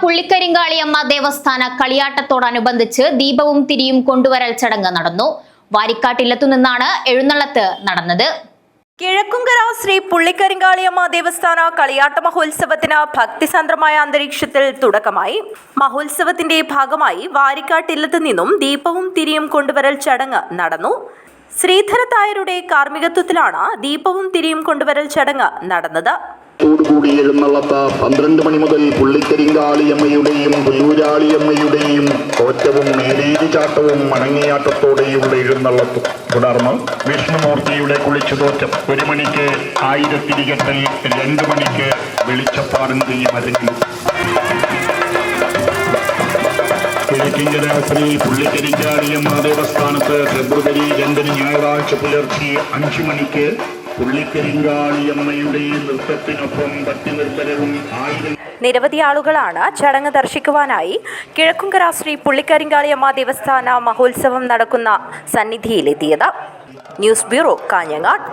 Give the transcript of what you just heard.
പുള്ളിക്കരിങ്കാളിയമ്മ ദേവസ്ഥാന കളിയാട്ടത്തോടനുബന്ധിച്ച് ദീപവും തിരിയും കൊണ്ടുവരൽ ചടങ്ങ് നടന്നു. വാരിക്കാട്ടില്ലത്തു നിന്നാണ് എഴുന്നള്ളത്ത് നടന്നത്. കിഴക്കുംകര ശ്രീ പുള്ളിക്കരിങ്കാളിയമ്മ ദേവസ്ഥാന കളിയാട്ട മഹോത്സവത്തിന് ഭക്തിസാന്ദ്രമായ അന്തരീക്ഷത്തിൽ തുടക്കമായി. മഹോത്സവത്തിന്റെ ഭാഗമായി വാരിക്കാട്ടില്ലത്ത് നിന്നും ദീപവും തിരിയും കൊണ്ടുവരൽ ചടങ്ങ് നടന്നു. ശ്രീധരത്തായരുടെ കാർമ്മികത്വത്തിലാണ് ദീപവും തിരിയും കൊണ്ടുവരൽ ചടങ്ങ് നടന്നത്. ോടുകൂടി എഴുന്നള്ളത്ത പന്ത്രണ്ട് മണി മുതൽ പുള്ളിക്കരിങ്കാളിയമ്മയുടെയും പുല്ലൂരാളിയമ്മയുടെയും കോറ്റവും മേലേരി ചാട്ടവും മണങ്ങിയാട്ടത്തോടെയുള്ള എഴുന്നള്ളത്തു. തുടർന്ന് വിഷ്ണുമൂർത്തിയുടെ കുളിച്ചു തോറ്റം ഒരു മണിക്ക് ആയിരത്തിരികട്ടൽ രണ്ടു മണിക്ക് വെളിച്ചപ്പാടും മരങ്ങിലും കിഴക്കിങ്കര പുള്ളിക്കരിങ്കാളിയമ്മ ദേവസ്ഥാനത്ത് ഫെബ്രുവരി രണ്ടിന് ഞായറാഴ്ച പുലർച്ചെ അഞ്ചു മണിക്ക് നൃത്തത്തിനൊപ്പം നിരവധി ആളുകളാണ് ചടങ്ങ് ദർശിക്കുവാനായി കിഴക്കുംകര ശ്രീ പുള്ളിക്കരിങ്കാളിയമ്മ ദേവസ്ഥാന മഹോത്സവം നടക്കുന്ന സന്നിധിയിലെത്തിയത്. News bureau Kanhangad.